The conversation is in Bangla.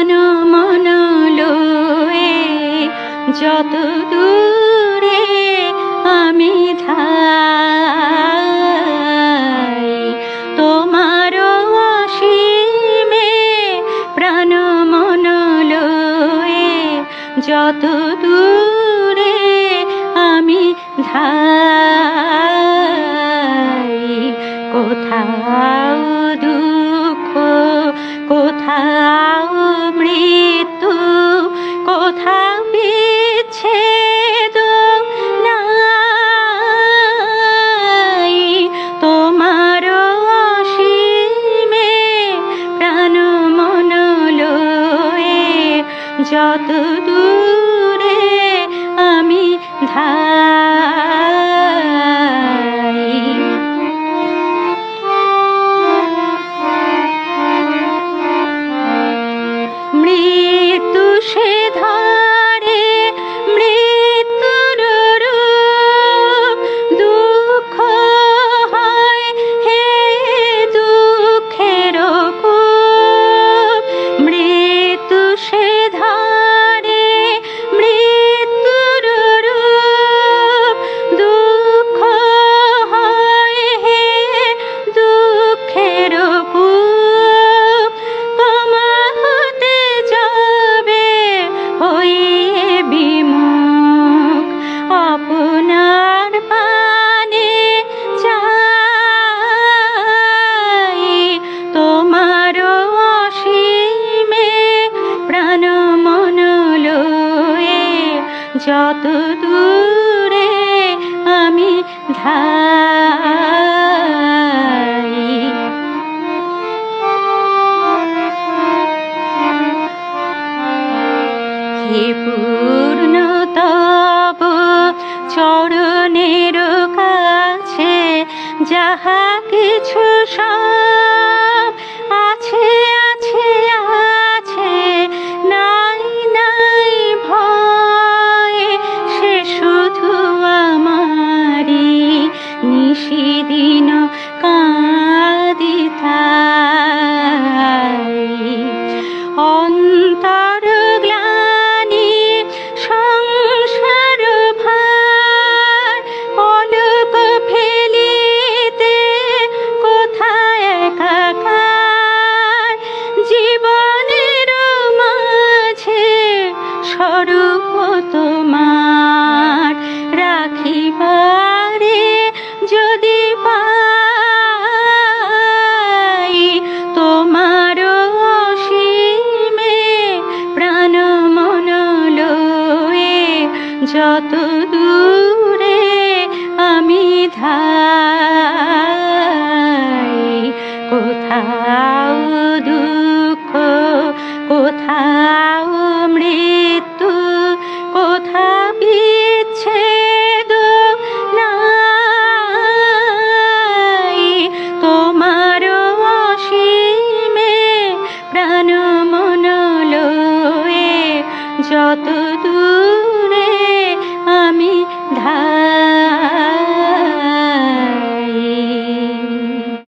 প্রাণ মন লয়ে যত দূরে আমি ধাই তোমার অসীমে প্রাণ মন লয়ে যত দূরে আমি ধাই যত যত দূরে আমি ধাই। হে চরণের কাছে যাহা কিছু সব সেদিন কাঁদিতাই। অন্তর গ্লানি সংসার ভার অলক ফেলিতে কোথায় কাকার জীবনের মাঝে সরু